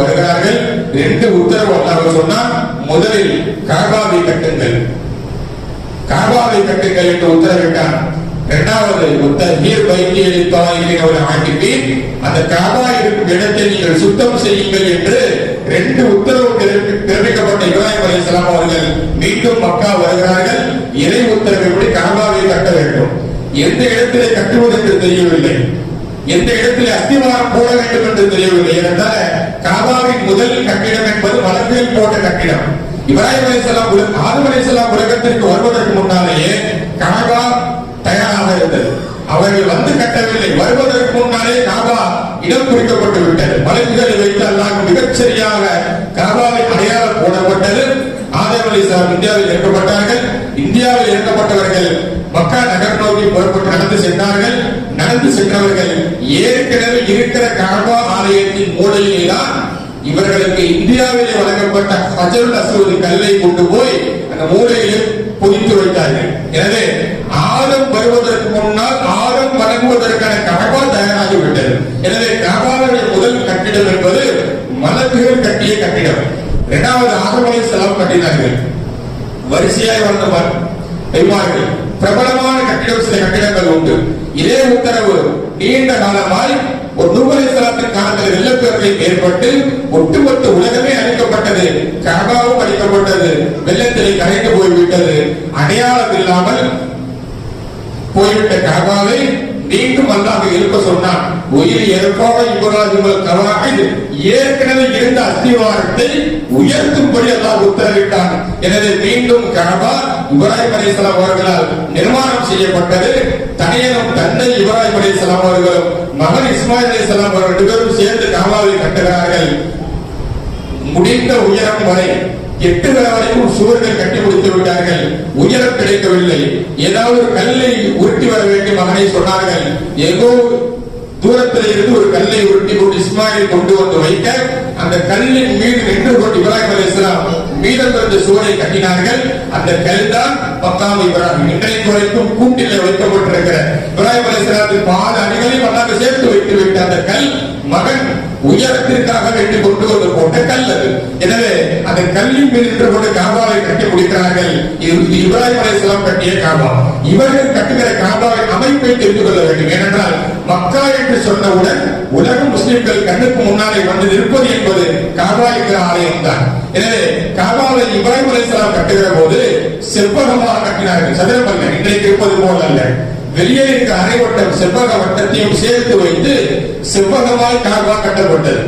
வருகிறார்கள் ரெண்டு உத்தரவு அல்லாஹ் முதலில் காபாவை கட்டுங்கள். காபாவை கட்டுங்கள் என்று உத்தரவிட்டார் இரண்டாவது உத்தரீர் வைத்தியலி தாயிலின் ஒரு ஆக்கிட்டு அந்த காபா இருக்கும் இடத்தை நீங்கள் சுத்தம் செய்யுங்கள் என்று ரெண்டு உத்தரவு பிறப்பிக்கப்பட்ட இப்ராஹிம் அலைஹிஸ்ஸலாம் அவர்கள் மீண்டும் மக்கா வருகிறார்கள். இறை உத்தரவின்படி காபாவை கட்ட வேண்டும். எந்த இடத்திலே கட்டுவது என்று தெரியவில்லை. எந்த இடத்திலே அஸ்திவாரம் போட வேண்டும் என்று தெரியவில்லை. ஏனென்றால் காபாவின் முதல் கட்டிடம் என்பது வலப்பில் போட்ட கட்டிடம். இப்ராஹிம் அலிசலாம் ஆதம் அலிசலாம் உலகத்திற்கு வருவதற்கு முன்னாலேயே காபா தயாராக இருந்தது. அவர்கள் வந்து கட்டவில்லை. வருவதற்கு முன்னாலே காபா இடம் குறிக்கப்பட்டு விட்டது. மலைகளை வைத்து அல்லாஹ் மிகச்சரியாக காபாவை அடையாளம் போடப்பட்டது. ஆதம் அலிசலாம் இந்தியாவில் இறக்கப்பட்டார்கள். இந்தியாவில் இறக்கப்பட்டவர்கள் புறப்பட்டு நடந்து சென்றார்கள். நடந்து சென்றவர்கள் ஏற்கனவே இருக்கிற காபா ஆலயத்தின் மூலையிலே தான் இவர்களுக்கு இந்தியாவிலே வழங்கப்பட்ட ஹஜருல் அஸ்வதி கல்லை கொண்டு போய் அந்த மூலையில் புதித்து வைத்தார்கள். எனவே ஆழம் வருவதற்கு முன்னால் ஆழம் வழங்குவதற்கான காபா தயாராகிவிட்டது. எனவே காபாவுடைய முதல் கட்டிடம் என்பது மலக்குகள் கட்டிய கட்டிடம். இரண்டாவது ஆகமலை செலவு கட்டினார்கள் வரிசையாய் வந்தவர் பெருமார்கள் பிரபலமான கட்டிடம் சில கட்டிடங்கள் உண்டு. இதே உத்தரவு நீண்ட காலமாய் ஒரு நூகலை சலாத்தின் காலத்தில் வெள்ளப்பெருக்கை ஏற்பட்டு ஒட்டுமொத்த உலகமே அழிக்கப்பட்டது. கபாவும் அழிக்கப்பட்டது. வெள்ளத்திலே கரைந்து போய்விட்டது. அடையாளம் இல்லாமல் போய்விட்ட கபாவை மீண்டும் அல்லாஹ் எழுப்ப சொன்னான் உயிர் எழுப்பாக இப்ராஹிம் கவாஹித் ஏற்கனவே இருந்த அஸ்திவாரத்தை உயர்த்தும்படி அல்லாஹ் உத்தரவிட்டான். எனவே மீண்டும் கனபா இப்ராஹிம் அலைஹிஸ்ஸலாம் அவர்களால் நிர்மாணம் செய்யப்பட்டது. தனியனும் தந்தை இப்ராஹிம் அலைஹிஸ்ஸலாம் அவர்களும் மகன் இஸ்மாயில் அலைஹிஸ்ஸலாம் அவர்கள் இருவரும் சேர்ந்து கனபாவை கட்டுகிறார்கள். முடிந்த உயரம் வரை எட்டு வேளை வரைக்கும் சுவர்கள் கட்டி முடித்து விட்டார்கள். உயரம் கிடைக்கவில்லை. ஏதாவது ஒரு கல்லை உருட்டி வர வேண்டும் மகனை சொன்னார்கள். எங்கோ தூரத்தில் இருந்து ஒரு கல்லை உருட்டி கொண்டு இஸ்மாயில் கொண்டு வந்து வைக்க அந்த கல்லின் மீது நின்று கொண்டு இப்ராஹிம் அலைஹிஸ்ஸலாம் மீதம் இருந்த சுவரை கட்டினார்கள். அந்த கல் தான் பத்தாம் இப்ராஹிம். இன்றைக்கு வரைக்கும் கூட்டிலே வைக்கப்பட்டிருக்கிற. இப்ராஹிம் அலைஹிஸ்ஸலாத்தின் பாத அணிகளையும் அல்லாஹ் சேர்த்து வைத்து விட்ட அந்த கல் மகன் உயரத்திற்காக வேண்டி கொண்டு வந்து போட்ட கல் அது. எனவே அந்த கல்லின் மீது நின்று கொண்டு காபாவை கட்டி முடிக்கிறார்கள் இது இப்ராஹிம் அலைஹிஸ்ஸலாம் கட்டிய காபா. இவர்கள் கட்டுகிற காபாவை அமைப்பை தெரிந்து கொள்ள வேண்டும். ஏனென்றால் மக்கா என்று சொன்னவுடன் உலக முஸ்லிம்கள் கண்ணுக்கு முன்னாலே வந்து நிற்பது என்பது காபா என்கிற ஆலயம் தான். எனவே காபாவை இப்ராஹிம் அலைஹிஸ்ஸலாம் கட்டுகிற போது செவ்வகமாக கட்டினார்கள். சதுரமல்ல. இன்றைக்கு இருப்பது போல் அல்ல. வெளியே இருக்க அரைவட்டம் செவ்வக வட்டத்தையும் சேர்த்து வைத்து செவ்வகமாய் காபா கட்டப்பட்டது.